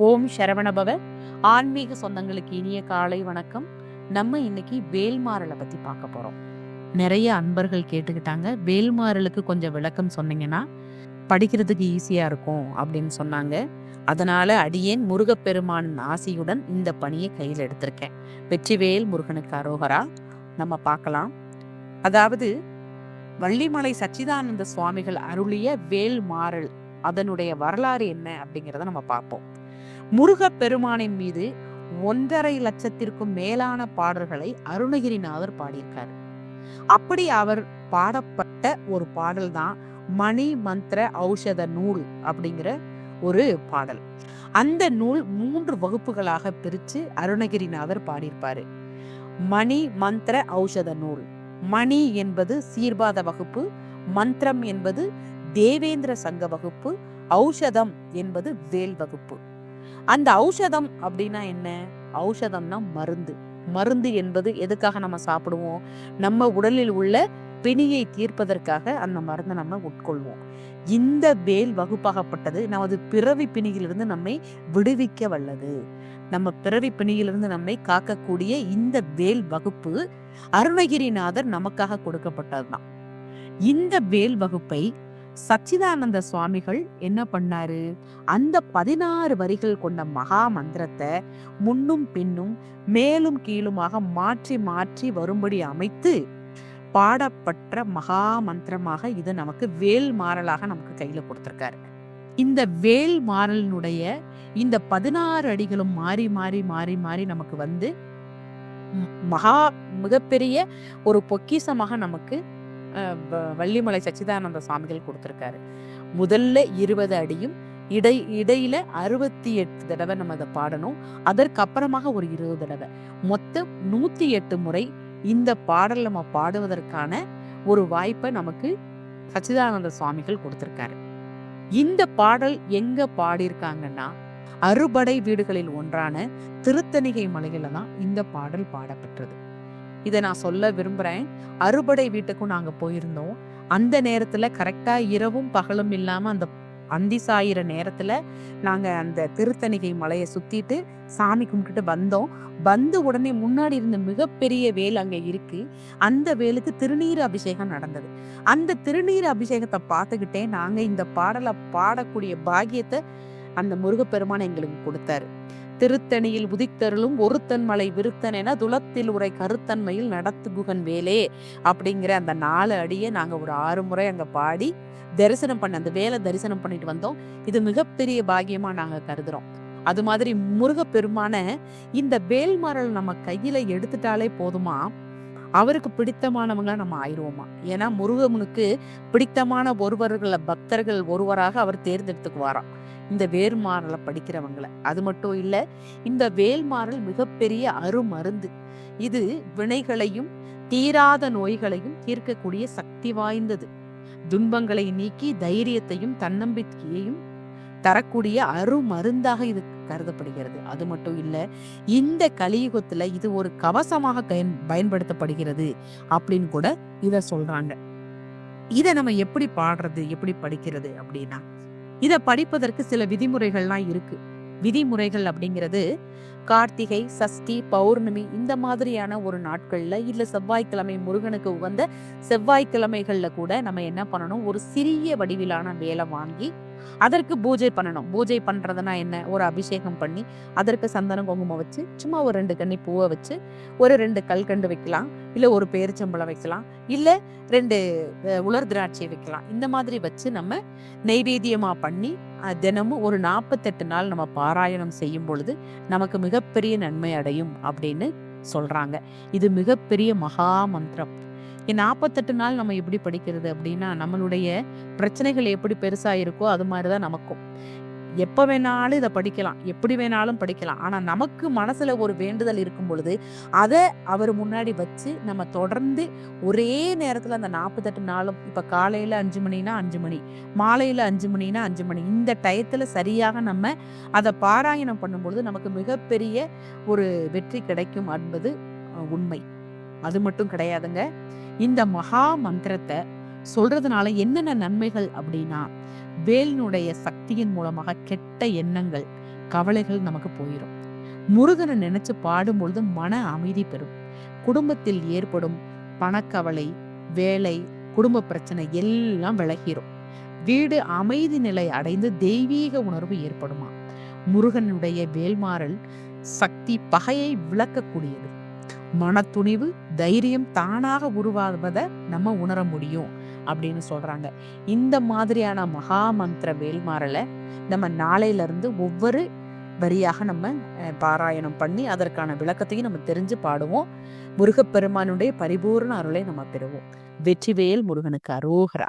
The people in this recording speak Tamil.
ஓம் சரவணபவ. ஆன்மீக சொந்தங்களுக்கு இனிய காலை வணக்கம். நம்ம இன்னைக்கு வேல்மாறலை பத்தி பார்க்க போறோம். நிறைய அன்பர்கள் கேட்டுக்கிட்டாங்க. வேல்மாறலுக்கு கொஞ்சம் விளக்கம் சொன்னீங்கன்னா படிக்கிறதுக்கு ஈஸியா இருக்கும் அப்படின்னு சொன்னாங்க. அதனால அடியேன் முருகப்பெருமானின் ஆசியுடன் இந்த பணியை கையில் எடுத்திருக்கேன். வெற்றிவேல் முருகனுக்கு அரோகரா. நம்ம பார்க்கலாம். அதாவது வள்ளிமலை சச்சிதானந்த சுவாமிகள் அருளிய வேல்மாறல் அதனுடைய வரலாறு என்ன அப்படிங்கிறத நம்ம பார்ப்போம். முருகப் பெருமானின் மீது ஒன்றரை லட்சத்திற்கும் மேலான பாடல்களை அருணகிரிநாதர் பாடியிருக்கார். அப்படி அவர் பாடப்பட்ட ஒரு பாடல் தான் மணி மந்திர ஔஷத நூல் அப்படிங்கிற ஒரு பாடல். அந்த நூல் மூன்று வகுப்புகளாக பிரிச்சு அருணகிரிநாதர் பாடியிருப்பார். மணி மந்திர ஔஷத நூல். மணி என்பது சீர்பாத வகுப்பு மந்திரம் என்பது தேவேந்திர சங்க வகுப்பு ஔஷதம் என்பது வேல் வகுப்பு. அந்த ஔஷதம் அப்படின்னா என்ன? ஔஷதம்னா மருந்து. மருந்து என்பது எதுக்காக நம்ம சாப்பிடுவோம்? நம்ம உடலில் உள்ள பிணியை தீர்ப்பதற்காக அந்த மருந்தை நம்ம உட்கொள்வோம். இந்த வேல் வகுப்பாகப்பட்டது நமது பிறவி பிணியிலிருந்து நம்மை விடுவிக்க வல்லது. நம்ம பிறவி பிணியிலிருந்து நம்மை காக்கக்கூடிய இந்த வேல் வகுப்பு அருணகிரிநாதர் நமக்காக கொடுக்கப்பட்டதுதான். இந்த வேல் வகுப்பை சச்சிதானந்த சுவாமிகள் என்ன பண்ணாரு? அந்த பதினாறு வரிகள் கொண்ட மகா மந்திரத்தை முன்னும் பின்னும் மேலும் கீழுமாக மாற்றி மாற்றி வரும்படி அமைத்து பாடப்பட்ட மகா மந்திரமாக இது நமக்கு வேல் மாறலாக நமக்கு கையில கொடுத்திருக்காரு. இந்த வேல் மாறலினுடைய இந்த பதினாறு அடிகளும் மாறி மாறி மாறி மாறி நமக்கு வந்து மகா மிகப்பெரிய ஒரு பொக்கிஷமாக நமக்கு வள்ளிமலை சச்சிதானந்த சுவாமிகள் கொடுத்துருக்காரு. முதல்ல இருபது அடியும் இடை இடையில அறுபத்தி எட்டு தடவை நம்ம அதை பாடணும். அதற்கப்புறமாக ஒரு இருபது தடவை. மொத்தம் நூத்தி எட்டு முறை இந்த பாடல் நம்ம பாடுவதற்கான ஒரு வாய்ப்பை நமக்கு சச்சிதானந்த சுவாமிகள் கொடுத்திருக்காரு. இந்த பாடல் எங்க பாடியிருக்காங்கன்னா அறுபடை வீடுகளில் ஒன்றான திருத்தணிகை மலையில தான் இந்த பாடல் பாடப்பெற்றது. இதை நான் சொல்ல விரும்புகிறேன் அறுபடை வீட்டுக்கும் நாங்கள் போயிருந்தோம். அந்த நேரத்தில் கரெக்டாக இரவும் பகலும் இல்லாமல் அந்த அந்தி சாயிற நேரத்தில் நாங்கள் அந்த திருத்தணிகை மலையை சுற்றிட்டு சாமி கும்பிட்டுட்டு வந்தோம். வந்து உடனே முன்னாடி இருந்த மிகப்பெரிய வேல் அங்கே இருக்குது அந்த வேலுக்கு திருநீர் அபிஷேகம் நடந்தது. அந்த திருநீர் அபிஷேகத்தை பார்த்துக்கிட்டே நாங்கள் இந்த பாடலை பாடக்கூடிய பாக்கியத்தை அந்த முருகப்பெருமான் எங்களுக்கு கொடுத்தாரு. திருத்தணியில் உதித்தருளும் ஒருத்தன் மலை விருத்தன் என துளத்தில் உரை கருத்தன்மையில் நடத்துகுகன் வேலே அப்படிங்கிற அந்த நாலு அடியை நாங்கள் ஒரு ஆறு முறை அங்கே பாடி தரிசனம் பண்ண அந்த வேலை தரிசனம் பண்ணிட்டு வந்தோம். இது மிகப்பெரிய பாகியமாக நாங்கள் கருதுறோம். அது மாதிரி முருகப்பெருமான இந்த வேல்மரல் நம்ம கையில எடுத்துட்டாலே போதுமா? அவருக்கு பிடித்தமானவங்க நம்ம ஆயிடுவோமா? ஏன்னா முருகனுக்கு பிடித்தமான ஒருவர்களை பக்தர்கள் ஒருவராக அவர் தேர்ந்தெடுத்துக்குவாராம். இந்த வேர்மாறலை படிக்கிறவங்களை. அது மட்டும் இல்ல இந்த வேல்மாறல் மிகப்பெரிய அருமருந்து. இது வினைகளையும் தீராத நோய்களையும் தீர்க்கக்கூடிய சக்தி வாய்ந்தது. துன்பங்களை நீக்கி தைரியத்தையும் தன்னம்பிக்கையையும் தரக்கூடிய அருமருந்தாக இது கருதப்படுகிறது. அது மட்டும் இல்லை இந்த கலியுகத்துல இது ஒரு கவசமாக பயன் பயன்படுத்தப்படுகிறது அப்படின்னு கூட இத சொல்றாங்க. இதை நம்ம எப்படி பாடுறது எப்படி படிக்கிறது அப்படின்னா இதை படிப்பதற்கு சில விதிமுறைகள்லாம் இருக்கு. விதிமுறைகள் அப்படிங்கிறது கார்த்திகை சஷ்டி பௌர்ணமி இந்த மாதிரியான ஒரு நாட்கள்ல இல்ல செவ்வாய்க்கிழமை முருகனுக்கு உகந்த செவ்வாய்க்கிழமைகள்ல கூட நம்ம என்ன பண்ணணும்? ஒரு சிறிய வடிவிலான வேலை வாங்கி அதற்கு பூஜை பண்ணணும். பூஜை பண்றதுனா என்ன? ஒரு அபிஷேகம் பண்ணி அதற்கு சந்தனம் குங்குமம் வச்சு சும்மா ஒரு ரெண்டு கன்னி பூவை வச்சு ஒரு ரெண்டு கல்கண்டு வைக்கலாம். இல்ல ஒரு பேரிச்சம்பளம் வைக்கலாம். இல்ல ரெண்டு உலர் திராட்சை வைக்கலாம். இந்த மாதிரி வச்சு நம்ம நைவேத்தியமாக பண்ணி தினமும் ஒரு நாற்பத்தெட்டு நாள் நம்ம பாராயணம் செய்யும் பொழுது நமக்கு மிகப்பெரிய நன்மை அடையும் அப்படின்னு சொல்றாங்க. இது மிகப்பெரிய மகா மந்திரம். நாற்பத்தெட்டு நாள் நம்ம எப்படி படிக்கிறது அப்படின்னா நம்மளுடைய பிரச்சனைகள் எப்படி பெருசாக இருக்கோ அது மாதிரி தான் நமக்கும். எப்போ வேணாலும் இதை படிக்கலாம் எப்படி வேணாலும் படிக்கலாம். ஆனால் நமக்கு மனசில் ஒரு வேண்டுதல் இருக்கும் பொழுது அதை அவர் முன்னாடி வச்சு நம்ம தொடர்ந்து ஒரே நேரத்தில் அந்த நாற்பத்தெட்டு நாளும் இப்போ காலையில் அஞ்சு மணினா அஞ்சு மணி மாலையில் அஞ்சு மணினா அஞ்சு மணி இந்த டயத்தில் சரியாக நம்ம அதை பாராயணம் பண்ணும்பொழுது நமக்கு மிகப்பெரிய ஒரு வெற்றி கிடைக்கும் என்பது உண்மை. அது மட்டும் கிடையாதுங்க. இந்த மகா மந்திரத்தை சொல்றதுனால என்னென்ன நன்மைகள் அப்படின்னா வேலினுடைய சக்தியின் மூலமாக கெட்ட எண்ணங்கள் கவலைகள் நமக்கு போயிடும் முருகனை நினைச்சு பாடும் பொழுது மன அமைதி பெறும். குடும்பத்தில் ஏற்படும் பணக்கவலை வேலை குடும்ப பிரச்சனை எல்லாம் விலகிரும். வீடு அமைதி நிலை அடைந்து தெய்வீக உணர்வு ஏற்படுமா? முருகனுடைய வேல்மாறல் சக்தி பகையை விளக்கக்கூடியது. மனத்துணிவு தைரியம் தானாக உருவாவதை நம்ம உணர முடியும் அப்படின்னு சொல்றாங்க. இந்த மாதிரியான மகா மந்திர வேல்மாறலை நம்ம நாளையில இருந்து ஒவ்வொரு வரியாக நம்ம பாராயணம் பண்ணி அதற்கான விளக்கத்தையும் நம்ம தெரிஞ்சு பாடுவோம். முருகப்பெருமானுடைய பரிபூர்ண அருளை நம்ம பெறுவோம். வெற்றிவேல் முருகனுக்கு அரோகரா.